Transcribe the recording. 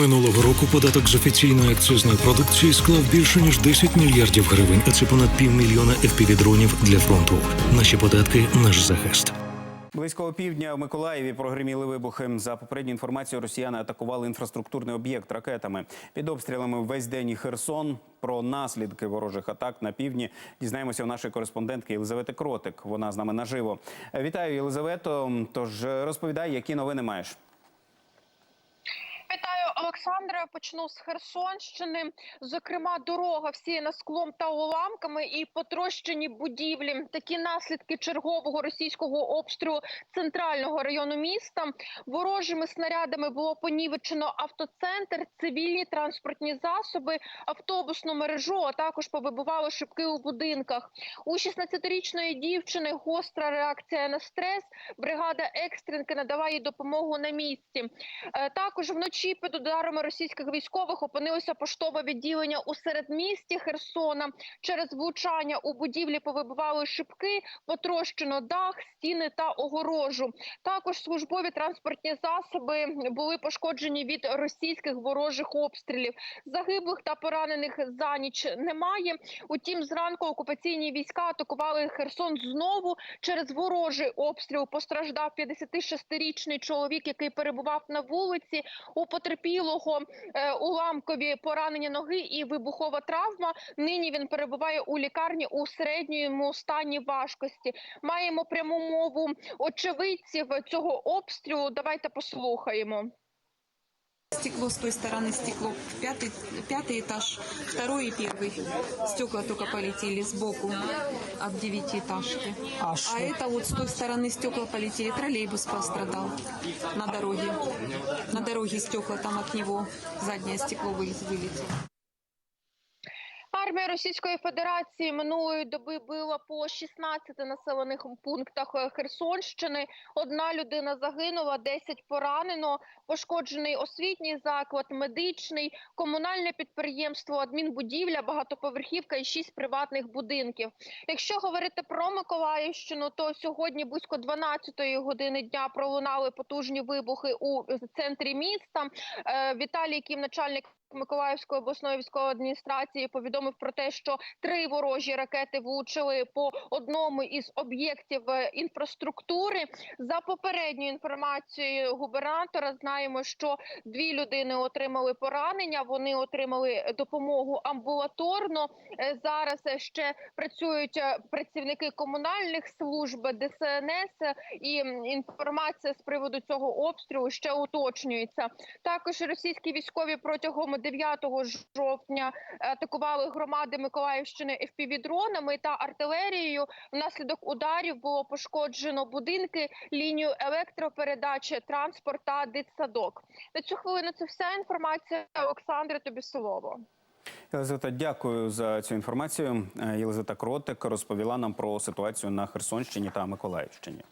Минулого року податок з офіційної акцизної продукції склав більше ніж 10 мільярдів гривень, а це понад півмільйона FPV-дронів для фронту. Наші податки наш захист. Близько опівдня в Миколаєві прогриміли вибухи. За попередньою інформацією, росіяни атакували інфраструктурний об'єкт ракетами. Під обстрілами весь день і Херсон. Про наслідки ворожих атак на півдні дізнаємося у нашої кореспондентки Єлизавети Кротик. Вона з нами наживо. Вітаю, Єлизавето. Тож розповідай, які новини маєш. Вітаю, Олександре. Почну з Херсонщини. Зокрема, дорога всіяна склом та уламками і потрощені будівлі. Такі наслідки чергового російського обстрілу центрального району міста. Ворожими снарядами було понівечено автоцентр, цивільні транспортні засоби, автобусну мережу, а також повибивало шибки у будинках. У 16-річної дівчини гостра реакція на стрес. Бригада екстренки надаває допомогу на місці. Е, Також вночі під ударами російських військових опинилося поштове відділення у середмісті Херсона. Через влучання у будівлі повибивали шибки, потрощено дах, стіни та огорожу. Також службові транспортні засоби були пошкоджені від російських ворожих обстрілів. Загиблих та поранених за ніч немає. Утім, зранку окупаційні війська атакували Херсон знову через ворожий обстріл. Постраждав 56-річний чоловік, який перебував на вулиці. У потерпілого е, уламкові поранення ноги і вибухова травма. Нині він перебуває у лікарні у середньому стані важкості. Маємо пряму мову очевидців цього обстрілу. Давайте послухаємо. Стекло с той стороны стекло. Пятый, пятый этаж, второй и первый. Стекла только полетели сбоку от девятиэтажки. А, это вот с той стороны стекла полетели. Троллейбус пострадал на дороге. На дороге стекла там от него заднее стекло вы- вылетело. Армія Російської Федерації минулої доби била по 16 населених пунктах е, Херсонщини. Одна людина загинула, 10 поранено. Пошкоджений освітній заклад, медичний, комунальне підприємство, адмінбудівля, багатоповерхівка і 6 приватних будинків. Якщо говорити про Миколаївщину, то сьогодні близько 12 години дня пролунали потужні вибухи у центрі міста. Е, Віталій Кім, начальник Миколаївської обласної військової адміністрації повідомив про те, що три ворожі ракети влучили по одному із об'єктів е, інфраструктури. За попередньою інформацією губернатора, знаємо, що дві людини отримали поранення. Вони отримали допомогу амбулаторно. Е, Зараз ще працюють е, працівники комунальних служб ДСНС, і інформація з приводу цього обстрілу ще уточнюється. Також російські військові протягом 9 жовтня атакували громади Миколаївщини FPV-дронами та артилерією. Внаслідок ударів було пошкоджено будинки, лінію електропередачі, транспорт та дитсадок. На цю хвилину це вся інформація. Олександре, тобі слово. Єлизавета, дякую за цю інформацію. Єлизавета Кротик розповіла нам про ситуацію на Херсонщині та Миколаївщині.